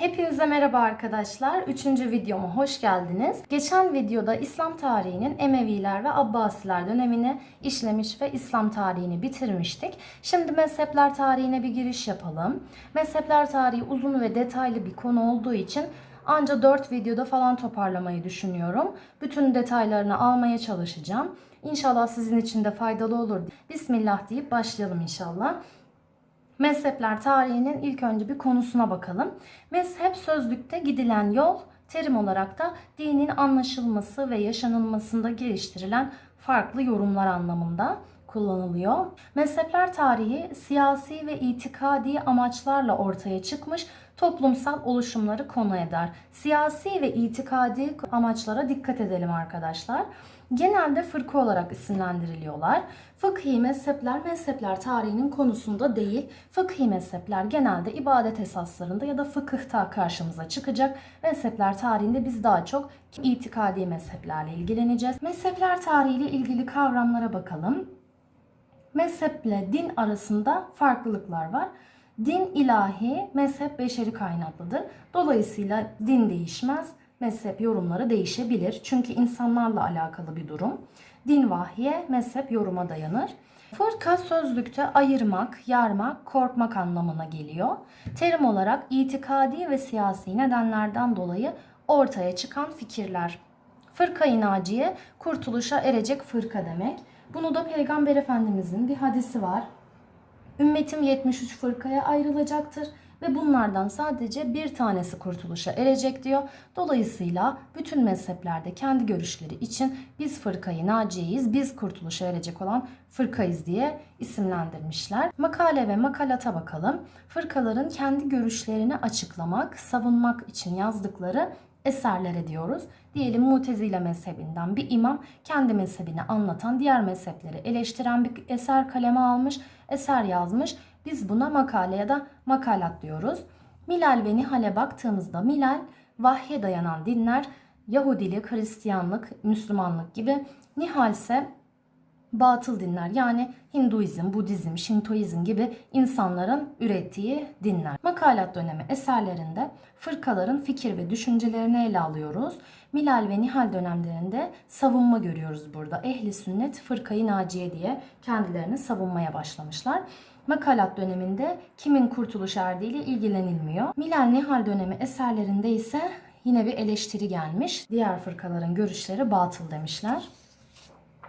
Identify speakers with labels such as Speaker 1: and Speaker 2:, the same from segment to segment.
Speaker 1: Hepinize merhaba arkadaşlar. Üçüncü videoma hoş geldiniz. Geçen videoda İslam tarihinin Emeviler ve Abbasiler dönemini işlemiş ve İslam tarihini bitirmiştik. Şimdi mezhepler tarihine bir giriş yapalım. Mezhepler tarihi uzun ve detaylı bir konu olduğu için anca 4 videoda falan toparlamayı düşünüyorum. Bütün detaylarını almaya çalışacağım. İnşallah sizin için de faydalı olur. Bismillah deyip başlayalım inşallah. Mezhepler tarihinin ilk önce bir konusuna bakalım. Mezhep sözlükte gidilen yol, terim olarak da dinin anlaşılması ve yaşanılmasında geliştirilen farklı yorumlar anlamında kullanılıyor. Mezhepler tarihi siyasi ve itikadi amaçlarla ortaya çıkmış toplumsal oluşumları konu eder. Siyasi ve itikadi amaçlara dikkat edelim arkadaşlar. Genelde fırka olarak isimlendiriliyorlar. Fıkhi mezhepler mezhepler tarihinin konusunda değil. Fıkhi mezhepler genelde ibadet esaslarında ya da fıkıhta karşımıza çıkacak. Mezhepler tarihinde biz daha çok itikadi mezheplerle ilgileneceğiz. Mezhepler tarihiyle ilgili kavramlara bakalım. Mezheple din arasında farklılıklar var. Din ilahi, mezhep beşeri kaynaklıdır. Dolayısıyla din değişmez, mezhep yorumları değişebilir. Çünkü insanlarla alakalı bir durum. Din vahye, mezhep yoruma dayanır. Fırka sözlükte ayırmak, yarmak, korkmak anlamına geliyor. Terim olarak itikadi ve siyasi nedenlerden dolayı ortaya çıkan fikirler. Fırka-i Naciye, kurtuluşa erecek fırka demek. Bunu da Peygamber Efendimizin bir hadisi var. Ümmetim 73 fırkaya ayrılacaktır ve bunlardan sadece bir tanesi kurtuluşa erecek diyor. Dolayısıyla bütün mezheplerde kendi görüşleri için biz fırkayı naciyeyiz, biz kurtuluşa erecek olan fırkayız diye isimlendirmişler. Makale ve makalata bakalım. Fırkaların kendi görüşlerini açıklamak, savunmak için yazdıkları eserlere diyoruz. Diyelim Mutezile mezhebinden bir imam kendi mezhebini anlatan, diğer mezhepleri eleştiren bir eser kaleme almış, eser yazmış. Biz buna makale ya da makalat diyoruz. Milal ve Nihal'e baktığımızda Milal vahye dayanan dinler Yahudilik, Hristiyanlık, Müslümanlık gibi. Nihal ise batıl dinler yani Hinduizm, Budizm, Şintoizm gibi insanların ürettiği dinler. Makalat dönemi eserlerinde fırkaların fikir ve düşüncelerini ele alıyoruz. Milal ve Nihal dönemlerinde savunma görüyoruz burada. Ehli sünnet fırkayı naciye diye kendilerini savunmaya başlamışlar. Makalat döneminde kimin kurtuluş erdiğiyle ilgilenilmiyor. Milal Nihal dönemi eserlerinde ise yine bir eleştiri gelmiş. Diğer fırkaların görüşleri batıl demişler.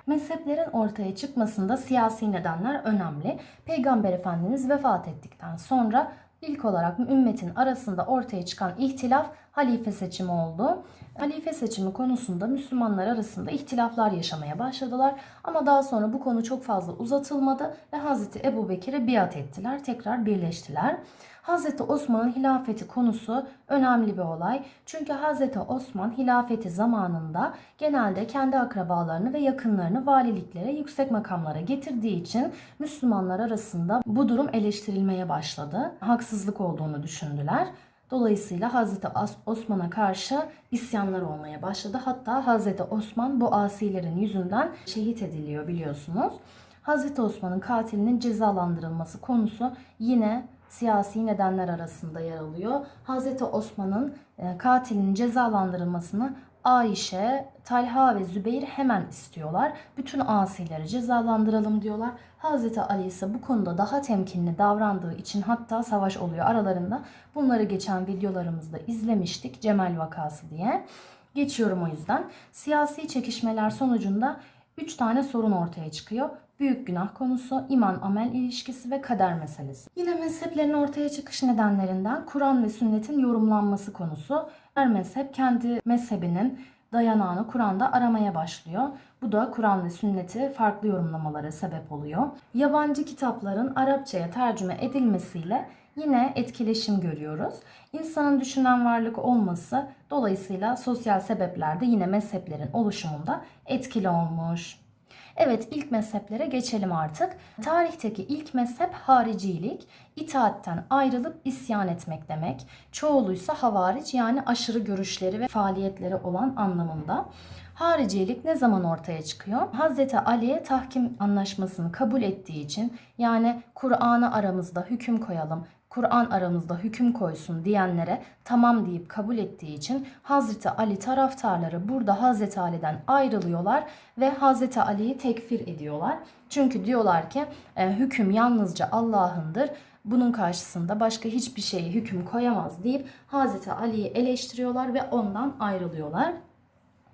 Speaker 1: Mezheplerin ortaya çıkmasında siyasi nedenler önemli. Peygamber Efendimiz vefat ettikten sonra ilk olarak ümmetin arasında ortaya çıkan ihtilaf halife seçimi oldu. Halife seçimi konusunda Müslümanlar arasında ihtilaflar yaşamaya başladılar. Ama daha sonra bu konu çok fazla uzatılmadı ve Hazreti Ebu Bekir'e biat ettiler. Tekrar birleştiler. Hazreti Osman'ın hilafeti konusu önemli bir olay. Çünkü Hazreti Osman hilafeti zamanında genelde kendi akrabalarını ve yakınlarını valiliklere, yüksek makamlara getirdiği için Müslümanlar arasında bu durum eleştirilmeye başladı. Haksızlık olduğunu düşündüler. Dolayısıyla Hazreti Osman'a karşı isyanlar olmaya başladı. Hatta Hazreti Osman bu asilerin yüzünden şehit ediliyor biliyorsunuz. Hazreti Osman'ın katilinin cezalandırılması konusu yine siyasi nedenler arasında yer alıyor. Hazreti Osman'ın e, katilinin cezalandırılmasını Ayşe, Talha ve Zübeyir hemen istiyorlar. Bütün asileri cezalandıralım diyorlar. Hazreti Ali ise bu konuda daha temkinli davrandığı için hatta savaş oluyor aralarında. Bunları geçen videolarımızda izlemiştik. Cemal vakası diye. Geçiyorum o yüzden. Siyasi çekişmeler sonucunda 3 tane sorun ortaya çıkıyor. Büyük günah konusu, iman amel ilişkisi ve kader meselesi. Yine mezheplerin ortaya çıkış nedenlerinden Kur'an ve sünnetin yorumlanması konusu. Her mezhep kendi mezhebinin dayanağını Kur'an'da aramaya başlıyor. Bu da Kur'an ve sünneti farklı yorumlamalara sebep oluyor. Yabancı kitapların Arapçaya tercüme edilmesiyle yine etkileşim görüyoruz. İnsanın düşünen varlık olması dolayısıyla sosyal sebepler de yine mezheplerin oluşumunda etkili olmuş. Evet ilk mezheplere geçelim artık. Tarihteki ilk mezhep haricilik, itaatten ayrılıp isyan etmek demek. Çoğuluysa havaric yani aşırı görüşleri ve faaliyetleri olan anlamında. Haricilik ne zaman ortaya çıkıyor? Hazreti Ali'ye tahkim anlaşmasını kabul ettiği için yani Kur'an'ı aramızda hüküm koyalım, Kur'an aramızda hüküm koysun diyenlere tamam deyip kabul ettiği için Hazreti Ali taraftarları burada Hazreti Ali'den ayrılıyorlar ve Hazreti Ali'yi tekfir ediyorlar. Çünkü diyorlar ki e, hüküm yalnızca Allah'ındır. Bunun karşısında başka hiçbir şeye hüküm koyamaz deyip Hazreti Ali'yi eleştiriyorlar ve ondan ayrılıyorlar.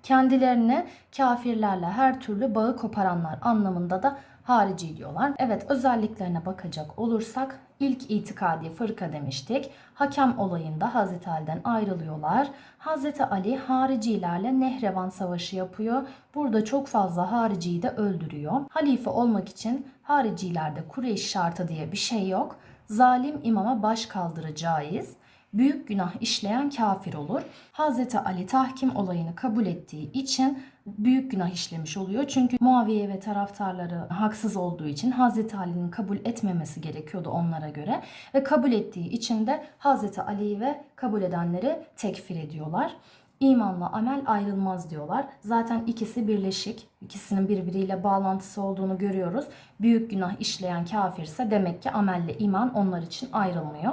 Speaker 1: Kendilerine kafirlerle her türlü bağı koparanlar anlamında da harici diyorlar. Evet özelliklerine bakacak olursak ilk itikadi fırka demiştik. Hakem olayında Hazreti Ali'den ayrılıyorlar. Hazreti Ali haricilerle Nehrevan Savaşı yapıyor. Burada çok fazla hariciyi de öldürüyor. Halife olmak için haricilerde Kureyş şartı diye bir şey yok. Zalim imama baş kaldırı caiz büyük günah işleyen kafir olur. Hazreti Ali tahkim olayını kabul ettiği için büyük günah işlemiş oluyor. Çünkü Muaviye ve taraftarları haksız olduğu için Hazreti Ali'nin kabul etmemesi gerekiyordu onlara göre. Ve kabul ettiği için de Hazreti Ali'yi ve kabul edenleri tekfir ediyorlar. İmanla amel ayrılmaz diyorlar. Zaten ikisi birleşik. İkisinin birbiriyle bağlantısı olduğunu görüyoruz. Büyük günah işleyen kafirse demek ki amelle iman onlar için ayrılmıyor.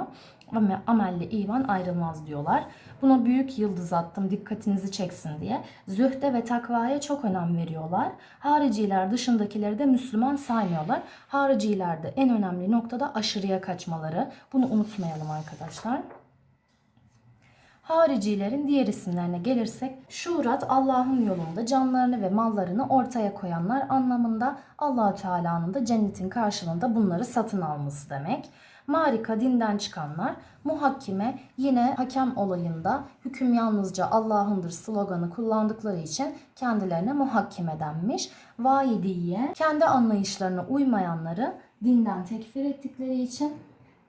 Speaker 1: Ama amelle iman ayrılmaz diyorlar. Buna büyük yıldız attım dikkatinizi çeksin diye. Zühde ve takvaya çok önem veriyorlar. Hariciler dışındakileri de Müslüman saymıyorlar. Haricilerde en önemli noktada aşırıya kaçmaları. Bunu unutmayalım arkadaşlar. Haricilerin diğer isimlerine gelirsek şurat Allah'ın yolunda canlarını ve mallarını ortaya koyanlar anlamında Allahü Teala'nın da cennetin karşılığında bunları satın alması demek. Marika dinden çıkanlar, muhakkime yine hakem olayında hüküm yalnızca Allah'ındır sloganı kullandıkları için kendilerine muhakkime denmiş. Vaidiye kendi anlayışlarına uymayanları dinden tekfir ettikleri için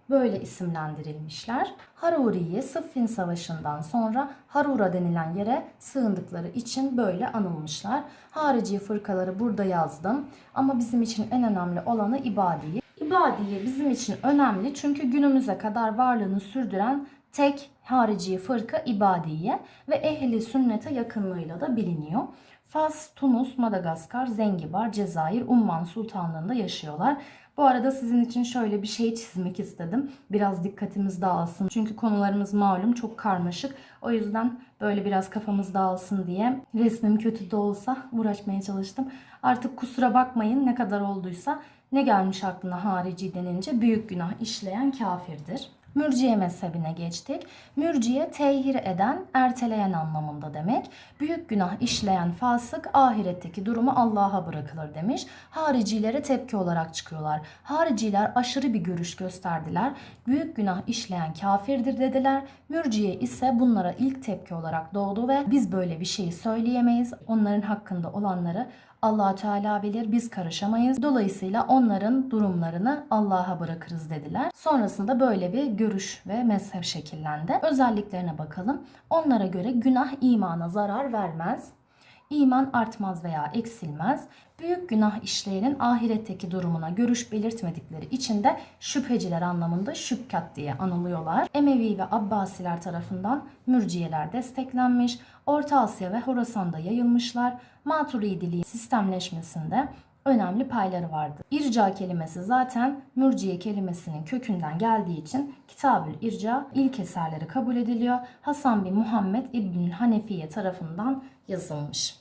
Speaker 1: böyle isimlendirilmişler. Haruriye Sıffin Savaşı'ndan sonra Harura denilen yere sığındıkları için böyle anılmışlar. Harici fırkaları burada yazdım ama bizim için en önemli olanı İbadiye. İbadiye bizim için önemli çünkü günümüze kadar varlığını sürdüren tek harici fırka İbadiye ve ehli sünnete yakınlığıyla da biliniyor. Fas, Tunus, Madagaskar, Zengibar, Cezayir, Umman Sultanlığı'nda yaşıyorlar. Bu arada sizin için şöyle bir şey çizmek istedim. Biraz dikkatimiz dağılsın. Çünkü konularımız malum çok karmaşık. O yüzden böyle biraz kafamız dağılsın diye resmim kötü de olsa uğraşmaya çalıştım. Artık kusura bakmayın ne kadar olduysa ne gelmiş aklına harici denince büyük günah işleyen kafirdir. Mürciye mezhebine geçtik. Mürciye tehir eden, erteleyen anlamında demek. Büyük günah işleyen fasık ahiretteki durumu Allah'a bırakılır demiş. Haricilere tepki olarak çıkıyorlar. Hariciler aşırı bir görüş gösterdiler. Büyük günah işleyen kafirdir dediler. Mürciye ise bunlara ilk tepki olarak doğdu ve biz böyle bir şeyi söyleyemeyiz. Onların hakkında olanları allah Teala bilir biz karışamayız. Dolayısıyla onların durumlarını Allah'a bırakırız dediler. Sonrasında böyle bir görüş ve mezhep şekillendi. Özelliklerine bakalım. Onlara göre günah imana zarar vermez. İman artmaz veya eksilmez. Büyük günah işleyenin ahiretteki durumuna görüş belirtmedikleri için de şüpheciler anlamında şükkat diye anılıyorlar. Emevi ve Abbasiler tarafından mürciyeler desteklenmiş. Orta Asya ve Horasan'da yayılmışlar. Maturidiliğin sistemleşmesinde önemli payları vardı. İrca kelimesi zaten mürciye kelimesinin kökünden geldiği için Kitabül İrca ilk eserleri kabul ediliyor. Hasan bin Muhammed İbnül Hanefiye tarafından yazılmış.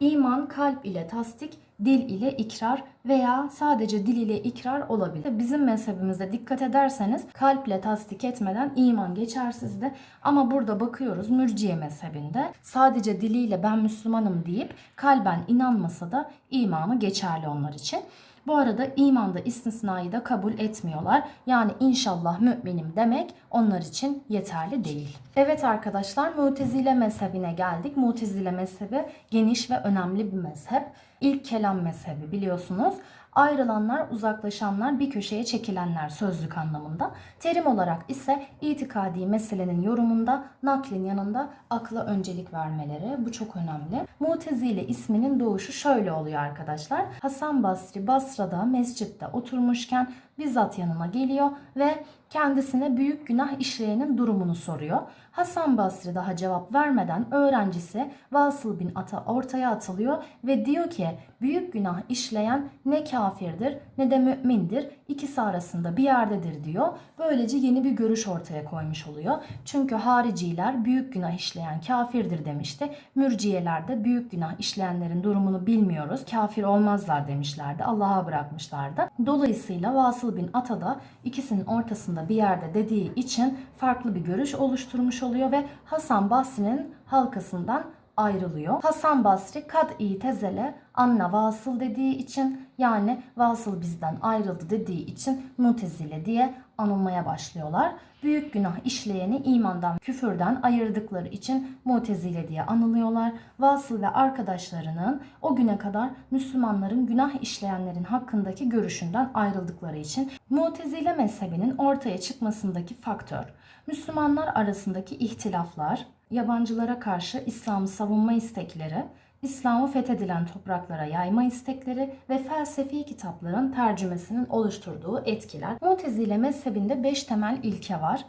Speaker 1: İman kalp ile tasdik, dil ile ikrar veya sadece dil ile ikrar olabilir. Bizim mezhebimizde dikkat ederseniz kalp ile tasdik etmeden iman geçersizdi. Ama burada bakıyoruz mürciye mezhebinde sadece diliyle ben Müslümanım deyip kalben inanmasa da imanı geçerli onlar için. Bu arada imanda istisnayı da kabul etmiyorlar. Yani inşallah müminim demek onlar için yeterli değil. Evet arkadaşlar Mutezile mezhebine geldik. Mutezile mezhebi geniş ve önemli bir mezhep. İlk kelam mezhebi biliyorsunuz. Ayrılanlar, uzaklaşanlar, bir köşeye çekilenler sözlük anlamında. Terim olarak ise itikadi meselenin yorumunda naklin yanında akla öncelik vermeleri. Bu çok önemli. Mutezile isminin doğuşu şöyle oluyor arkadaşlar. Hasan Basri Basra'da mescitte oturmuşken bizzat yanına geliyor ve kendisine büyük günah işleyenin durumunu soruyor. Hasan Basri daha cevap vermeden öğrencisi Vasıl bin Ata ortaya atılıyor ve diyor ki büyük günah işleyen ne kafirdir ne de mümindir ikisi arasında bir yerdedir diyor. Böylece yeni bir görüş ortaya koymuş oluyor. Çünkü hariciler büyük günah işleyen kafirdir demişti. Mürciyeler de büyük günah işleyenlerin durumunu bilmiyoruz. Kafir olmazlar demişlerdi. Allah'a bırakmışlardı. Dolayısıyla Vasıl bin Ata da ikisinin ortasında bir yerde dediği için farklı bir görüş oluşturmuş oluyor ve Hasan Basri'nin halkasından ayrılıyor. Hasan Basri kad'i tezele anna vasıl dediği için yani vasıl bizden ayrıldı dediği için mutezile diye anılmaya başlıyorlar. Büyük günah işleyeni imandan küfürden ayırdıkları için mutezile diye anılıyorlar. Vasıl ve arkadaşlarının o güne kadar Müslümanların günah işleyenlerin hakkındaki görüşünden ayrıldıkları için mutezile mezhebinin ortaya çıkmasındaki faktör Müslümanlar arasındaki ihtilaflar, yabancılara karşı İslam'ı savunma istekleri, İslam'ı fethedilen topraklara yayma istekleri ve felsefi kitapların tercümesinin oluşturduğu etkiler. Mutezile mezhebinde 5 temel ilke var.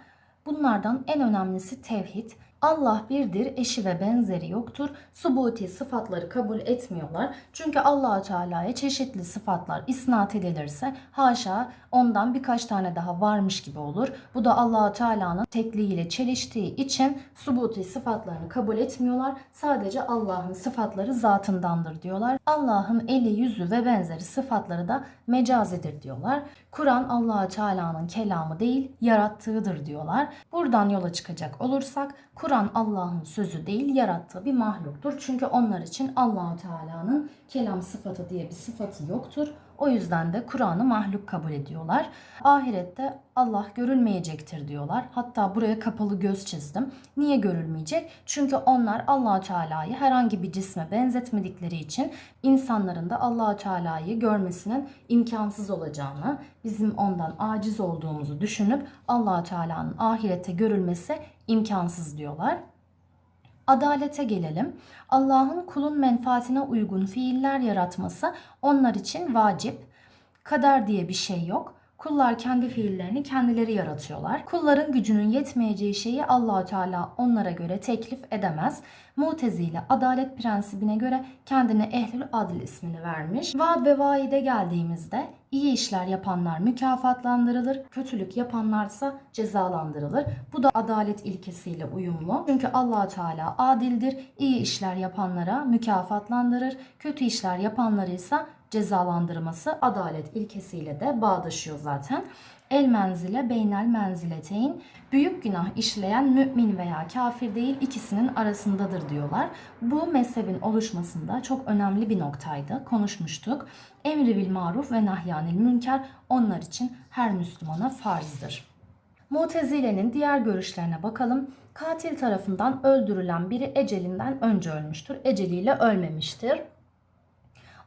Speaker 1: Bunlardan en önemlisi tevhid. Allah birdir, eşi ve benzeri yoktur. Subuti sıfatları kabul etmiyorlar. Çünkü Allahü Teala'ya çeşitli sıfatlar isnat edilirse haşa ondan birkaç tane daha varmış gibi olur. Bu da Allahü Teala'nın tekliğiyle çeliştiği için subuti sıfatlarını kabul etmiyorlar. Sadece Allah'ın sıfatları zatındandır diyorlar. Allah'ın eli, yüzü ve benzeri sıfatları da mecazidir diyorlar. Kur'an Allahü Teala'nın kelamı değil, yarattığıdır diyorlar. Buradan yola çıkacak olursak Kur'an Allah'ın sözü değil, yarattığı bir mahluktur. Çünkü onlar için Allahü Teala'nın kelam sıfatı diye bir sıfatı yoktur. O yüzden de Kur'an'ı mahluk kabul ediyorlar. Ahirette Allah görülmeyecektir diyorlar. Hatta buraya kapalı göz çizdim. Niye görülmeyecek? Çünkü onlar Allahü Teala'yı herhangi bir cisme benzetmedikleri için insanların da Allahü Teala'yı görmesinin imkansız olacağını, bizim ondan aciz olduğumuzu düşünüp Allahü Teala'nın ahirette görülmesi imkansız diyorlar. Adalete gelelim. Allah'ın kulun menfaatine uygun fiiller yaratması onlar için vacip. Kader diye bir şey yok. Kullar kendi fiillerini kendileri yaratıyorlar. Kulların gücünün yetmeyeceği şeyi Allahü Teala onlara göre teklif edemez. Mutezile adalet prensibine göre kendine ehlül adil ismini vermiş. Vaad ve vaide geldiğimizde iyi işler yapanlar mükafatlandırılır, kötülük yapanlarsa cezalandırılır. Bu da adalet ilkesiyle uyumlu. Çünkü Allahü Teala adildir. İyi işler yapanlara mükafatlandırır, kötü işler yapanları ise cezalandırması adalet ilkesiyle de bağdaşıyor zaten. El menzile beynel menzileteyn büyük günah işleyen mümin veya kafir değil ikisinin arasındadır diyorlar. Bu mezhebin oluşmasında çok önemli bir noktaydı. Konuşmuştuk. Emri bil maruf ve nahyanil münker onlar için her Müslümana farzdır. Mutezile'nin diğer görüşlerine bakalım. Katil tarafından öldürülen biri ecelinden önce ölmüştür. Eceliyle ölmemiştir.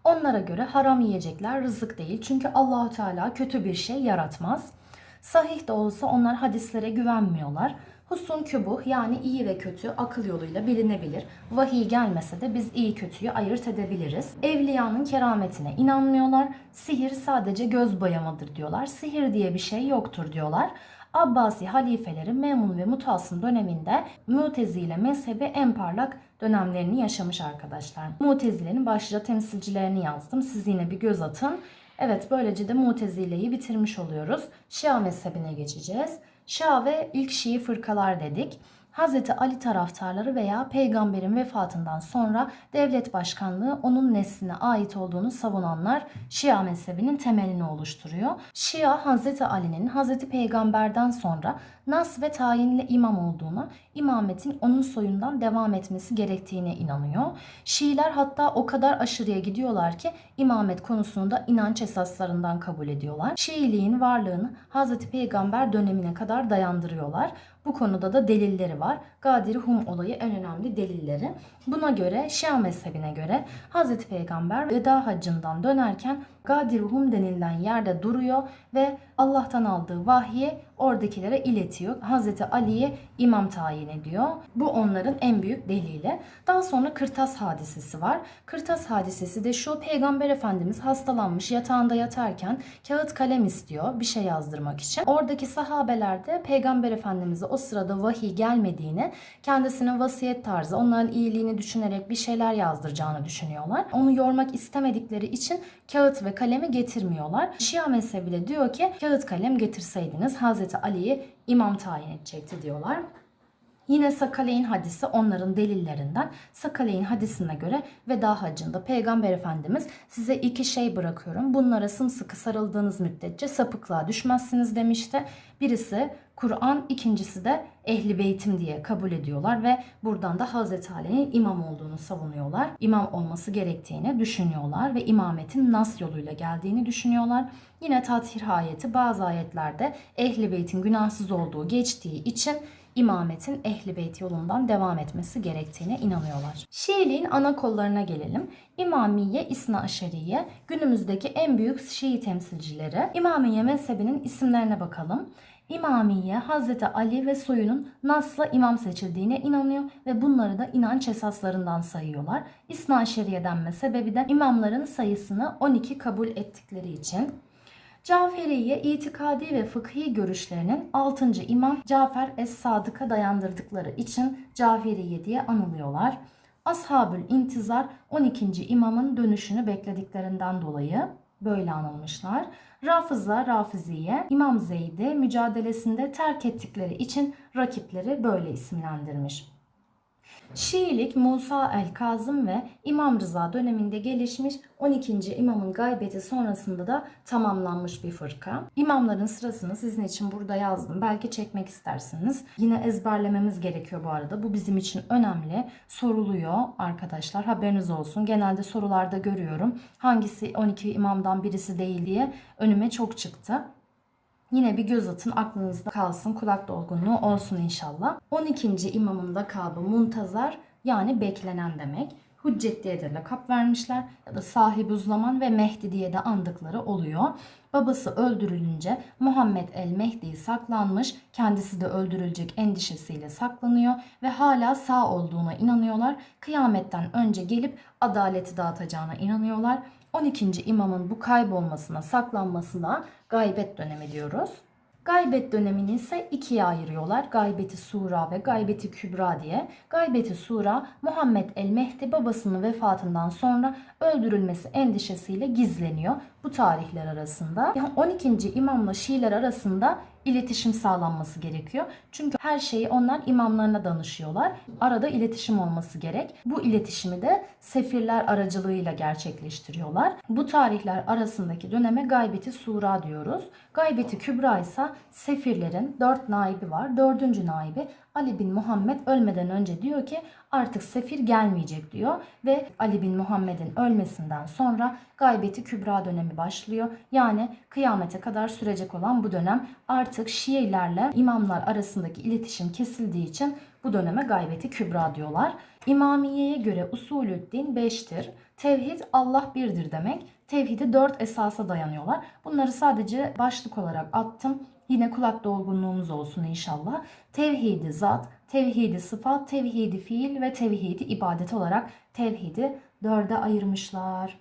Speaker 1: Onlara göre haram yiyecekler rızık değil. Çünkü Allahu Teala kötü bir şey yaratmaz. Sahih de olsa onlar hadislere güvenmiyorlar. Husun kübuh yani iyi ve kötü akıl yoluyla bilinebilir. Vahiy gelmese de biz iyi kötüyü ayırt edebiliriz. Evliyanın kerametine inanmıyorlar. Sihir sadece göz boyamadır diyorlar. Sihir diye bir şey yoktur diyorlar. Abbasi halifeleri Memun ve Mutasım döneminde Mutezile mezhebi en parlak dönemlerini yaşamış arkadaşlar. Mutezile'nin başlıca temsilcilerini yazdım. Siz yine bir göz atın. Evet böylece de Mutezile'yi bitirmiş oluyoruz. Şia mezhebine geçeceğiz. Şia ve ilk Şii fırkalar dedik. Hz. Ali taraftarları veya peygamberin vefatından sonra devlet başkanlığı onun nesline ait olduğunu savunanlar Şia mezhebinin temelini oluşturuyor. Şia Hz. Ali'nin Hz. Peygamberden sonra nas ve tayinli imam olduğuna, imametin onun soyundan devam etmesi gerektiğine inanıyor. Şiiler hatta o kadar aşırıya gidiyorlar ki imamet konusunu da inanç esaslarından kabul ediyorlar. Şiiliğin varlığını Hz. Peygamber dönemine kadar dayandırıyorlar. Bu konuda da delilleri var. Gadiri Hum olayı en önemli delilleri. Buna göre Şia mezhebine göre Hz. Peygamber veda hacından dönerken Gadiruhum denilen yerde duruyor ve Allah'tan aldığı vahyi oradakilere iletiyor. Hazreti Ali'ye imam tayin ediyor. Bu onların en büyük delili. Daha sonra Kırtas hadisesi var. Kırtas hadisesi de şu Peygamber Efendimiz hastalanmış yatağında yatarken kağıt kalem istiyor bir şey yazdırmak için. Oradaki sahabeler de Peygamber Efendimiz'e o sırada vahiy gelmediğini, kendisinin vasiyet tarzı, onların iyiliğini düşünerek bir şeyler yazdıracağını düşünüyorlar. Onu yormak istemedikleri için kağıt ve kalemi getirmiyorlar. Şia mezhebi de diyor ki kağıt kalem getirseydiniz Hazreti Ali'yi imam tayin edecekti diyorlar. Yine Sakaleyn hadisi onların delillerinden. Sakaleyn hadisine göre veda hacında Peygamber Efendimiz size iki şey bırakıyorum. Bunlara sımsıkı sarıldığınız müddetçe sapıklığa düşmezsiniz demişti. Birisi Kur'an, ikincisi de Ehli Beytim diye kabul ediyorlar ve buradan da Hazreti Ali'nin imam olduğunu savunuyorlar. İmam olması gerektiğini düşünüyorlar ve imametin nas yoluyla geldiğini düşünüyorlar. Yine tathir ayeti bazı ayetlerde Ehli Beyt'in günahsız olduğu geçtiği için imametin ehli beyt yolundan devam etmesi gerektiğine inanıyorlar. Şiiliğin ana kollarına gelelim. İmamiye, İsna Aşeriye günümüzdeki en büyük Şii temsilcileri. İmamiye mezhebinin isimlerine bakalım. İmamiye, Hazreti Ali ve soyunun Nas'la imam seçildiğine inanıyor ve bunları da inanç esaslarından sayıyorlar. İsna Aşeriye denme sebebi de imamların sayısını 12 kabul ettikleri için. Caferiye itikadi ve fıkhi görüşlerinin 6. imam Cafer Es-Sadık'a dayandırdıkları için Caferiye diye anılıyorlar. Ashabül İntizar 12. imamın dönüşünü beklediklerinden dolayı böyle anılmışlar. Rafızlar Rafiziye İmam Zeyd'i mücadelesinde terk ettikleri için rakipleri böyle isimlendirmiş. Şiilik Musa el-Kazım ve İmam Rıza döneminde gelişmiş 12. imamın gaybeti sonrasında da tamamlanmış bir fırka. İmamların sırasını sizin için burada yazdım. Belki çekmek istersiniz. Yine ezberlememiz gerekiyor bu arada. Bu bizim için önemli. Soruluyor arkadaşlar. Haberiniz olsun. Genelde sorularda görüyorum. Hangisi 12 imamdan birisi değil diye önüme çok çıktı. Yine bir göz atın aklınızda kalsın kulak dolgunluğu olsun inşallah. 12. imamın lakabı muntazar yani beklenen demek. Hüccet diye de lakap vermişler ya da sahibi zaman ve Mehdi diye de andıkları oluyor. Babası öldürülünce Muhammed el Mehdi saklanmış, kendisi de öldürülecek endişesiyle saklanıyor ve hala sağ olduğuna inanıyorlar. Kıyametten önce gelip adaleti dağıtacağına inanıyorlar. 12. imamın bu kaybolmasına, saklanmasına gaybet dönemi diyoruz. Gaybet dönemini ise ikiye ayırıyorlar. Gaybeti Sura ve Gaybeti Kübra diye. Gaybeti Sura Muhammed el Mehdi babasının vefatından sonra öldürülmesi endişesiyle gizleniyor. Bu tarihler arasında. Yani 12. imamla Şiiler arasında iletişim sağlanması gerekiyor. Çünkü her şeyi onlar imamlarına danışıyorlar. Arada iletişim olması gerek. Bu iletişimi de sefirler aracılığıyla gerçekleştiriyorlar. Bu tarihler arasındaki döneme gaybeti sura diyoruz. Gaybeti kübra ise sefirlerin dört naibi var. Dördüncü naibi Ali bin Muhammed ölmeden önce diyor ki artık sefir gelmeyecek diyor ve Ali bin Muhammed'in ölmesinden sonra gaybeti kübra dönemi başlıyor. Yani kıyamete kadar sürecek olan bu dönem artık Şiilerle imamlar arasındaki iletişim kesildiği için bu döneme gaybeti kübra diyorlar. İmamiye'ye göre usulü din 5'tir. Tevhid Allah birdir demek. Tevhidi 4 esasa dayanıyorlar. Bunları sadece başlık olarak attım. Yine kulak dolgunluğumuz olsun inşallah. Tevhidi zat, tevhidi sıfat, tevhidi fiil ve tevhidi ibadet olarak tevhidi dörde ayırmışlar.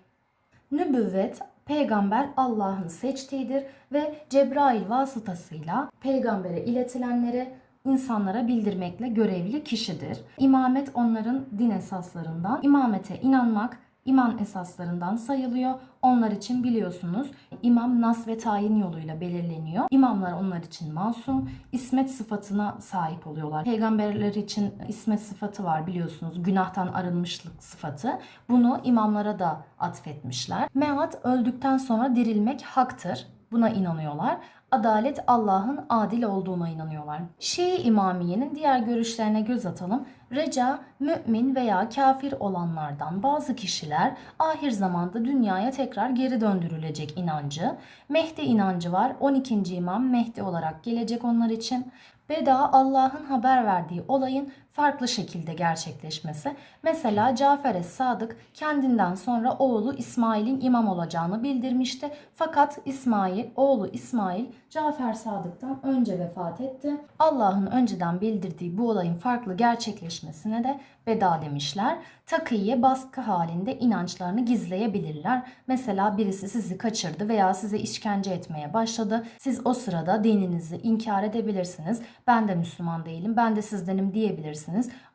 Speaker 1: Nübüvvet peygamber Allah'ın seçtiğidir ve Cebrail vasıtasıyla peygambere iletilenleri insanlara bildirmekle görevli kişidir. İmamet onların din esaslarından. İmamete inanmak iman esaslarından sayılıyor. Onlar için biliyorsunuz imam nas ve tayin yoluyla belirleniyor. İmamlar onlar için masum, ismet sıfatına sahip oluyorlar. Peygamberler için ismet sıfatı var biliyorsunuz. Günahtan arınmışlık sıfatı. Bunu imamlara da atfetmişler. Meat öldükten sonra dirilmek haktır. Buna inanıyorlar. Adalet Allah'ın adil olduğuna inanıyorlar. Şii İmamiye'nin diğer görüşlerine göz atalım. Reca, mümin veya kafir olanlardan bazı kişiler ahir zamanda dünyaya tekrar geri döndürülecek inancı. Mehdi inancı var. 12. imam Mehdi olarak gelecek onlar için. Beda Allah'ın haber verdiği olayın farklı şekilde gerçekleşmesi. Mesela Cafer es-Sadık kendinden sonra oğlu İsmail'in imam olacağını bildirmişti. Fakat İsmail, oğlu İsmail Cafer Sadık'tan önce vefat etti. Allah'ın önceden bildirdiği bu olayın farklı gerçekleşmesine de veda demişler. Takiye baskı halinde inançlarını gizleyebilirler. Mesela birisi sizi kaçırdı veya size işkence etmeye başladı. Siz o sırada dininizi inkar edebilirsiniz. Ben de Müslüman değilim, ben de sizdenim diyebilirsiniz.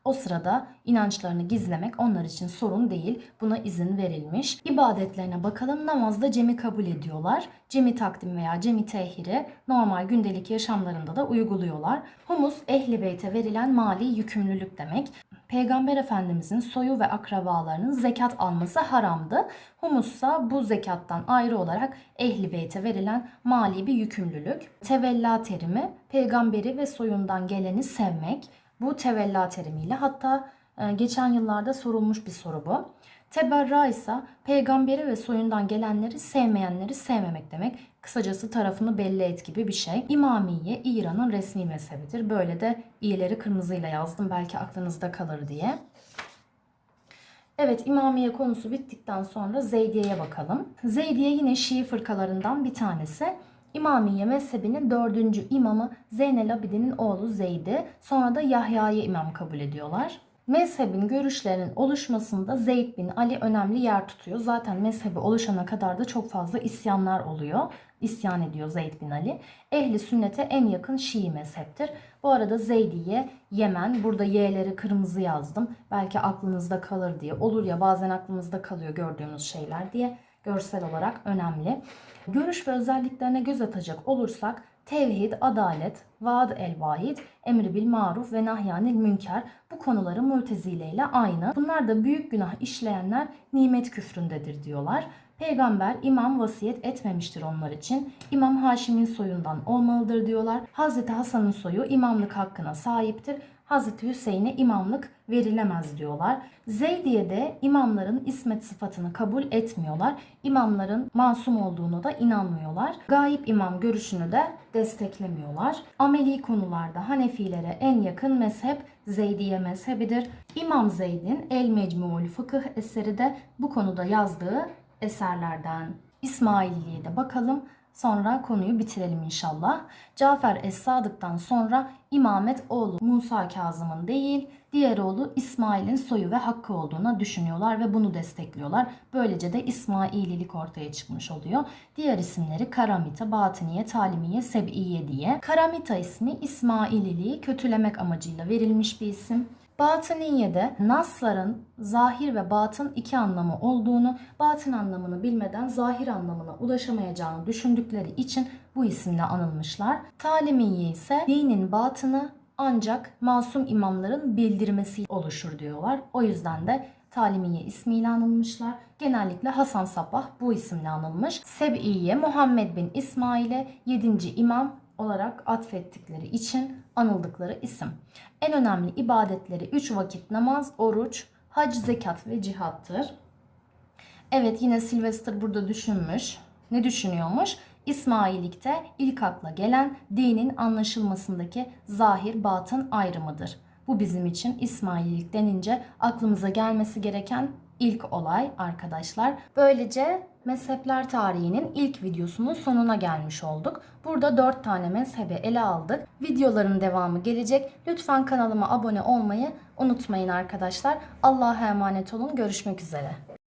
Speaker 1: O sırada inançlarını gizlemek onlar için sorun değil. Buna izin verilmiş. İbadetlerine bakalım. Namazda cemi kabul ediyorlar. Cemi takdim veya cemi tehiri normal gündelik yaşamlarında da uyguluyorlar. Humus ehli beyte verilen mali yükümlülük demek. Peygamber Efendimizin soyu ve akrabalarının zekat alması haramdı. Humussa bu zekattan ayrı olarak ehli beyte verilen mali bir yükümlülük. Tevella terimi peygamberi ve soyundan geleni sevmek. Bu tevella terimiyle hatta e, geçen yıllarda sorulmuş bir soru bu. Teberra ise peygamberi ve soyundan gelenleri sevmeyenleri sevmemek demek. Kısacası tarafını belli et gibi bir şey. İmamiye İran'ın resmi mezhebidir. Böyle de i'leri kırmızıyla yazdım belki aklınızda kalır diye. Evet İmamiye konusu bittikten sonra Zeydiye'ye bakalım. Zeydiye yine Şii fırkalarından bir tanesi. İmamiye mezhebinin dördüncü imamı Zeynel Abidin'in oğlu Zeyd'i sonra da Yahya'yı imam kabul ediyorlar. Mezhebin görüşlerinin oluşmasında Zeyd bin Ali önemli yer tutuyor. Zaten mezhebi oluşana kadar da çok fazla isyanlar oluyor. İsyan ediyor Zeyd bin Ali. Ehli sünnete en yakın Şii mezheptir. Bu arada Zeydiye, Yemen. Burada Y'leri kırmızı yazdım. Belki aklınızda kalır diye. Olur ya bazen aklımızda kalıyor gördüğümüz şeyler diye. Görsel olarak önemli. Görüş ve özelliklerine göz atacak olursak tevhid, adalet, vaad el vahid, emri bil maruf ve nahyanil münker bu konuları mültezile ile aynı. Bunlar da büyük günah işleyenler nimet küfründedir diyorlar. Peygamber imam vasiyet etmemiştir onlar için. İmam Haşim'in soyundan olmalıdır diyorlar. Hazreti Hasan'ın soyu imamlık hakkına sahiptir. Hazreti Hüseyin'e imamlık verilemez diyorlar. Zeydiye'de imamların ismet sıfatını kabul etmiyorlar. İmamların masum olduğunu da inanmıyorlar. Gayip imam görüşünü de desteklemiyorlar. Ameli konularda Hanefilere en yakın mezhep Zeydiye mezhebidir. İmam Zeyd'in El Mecmuul Fıkıh eseri de bu konuda yazdığı eserlerden. İsmailliğe de bakalım. Sonra konuyu bitirelim inşallah. Cafer Es-Sadık'tan sonra imamet oğlu Musa Kazım'ın değil, diğer oğlu İsmail'in soyu ve hakkı olduğuna düşünüyorlar ve bunu destekliyorlar. Böylece de İsmaililik ortaya çıkmış oluyor. Diğer isimleri Karamita, Batiniye, Talimiye, Seb'iye diye. Karamita ismi İsmaililiği kötülemek amacıyla verilmiş bir isim. Batıniye'de nasların zahir ve batın iki anlamı olduğunu, batın anlamını bilmeden zahir anlamına ulaşamayacağını düşündükleri için bu isimle anılmışlar. Talimiye ise dinin batını ancak masum imamların bildirmesi oluşur diyorlar. O yüzden de Talimiye ismiyle anılmışlar. Genellikle Hasan Sabbah bu isimle anılmış. Seb'iye Muhammed bin İsmail'e 7. imam olarak atfettikleri için anıldıkları isim. En önemli ibadetleri 3 vakit namaz, oruç, hac, zekat ve cihattır. Evet yine Sylvester burada düşünmüş. Ne düşünüyormuş? İsmaillikte ilk akla gelen dinin anlaşılmasındaki zahir batın ayrımıdır. Bu bizim için İsmaillik denince aklımıza gelmesi gereken ilk olay arkadaşlar. Böylece mezhepler tarihinin ilk videosunun sonuna gelmiş olduk. Burada 4 tane mezhebi ele aldık. Videoların devamı gelecek. Lütfen kanalıma abone olmayı unutmayın arkadaşlar. Allah'a emanet olun. Görüşmek üzere.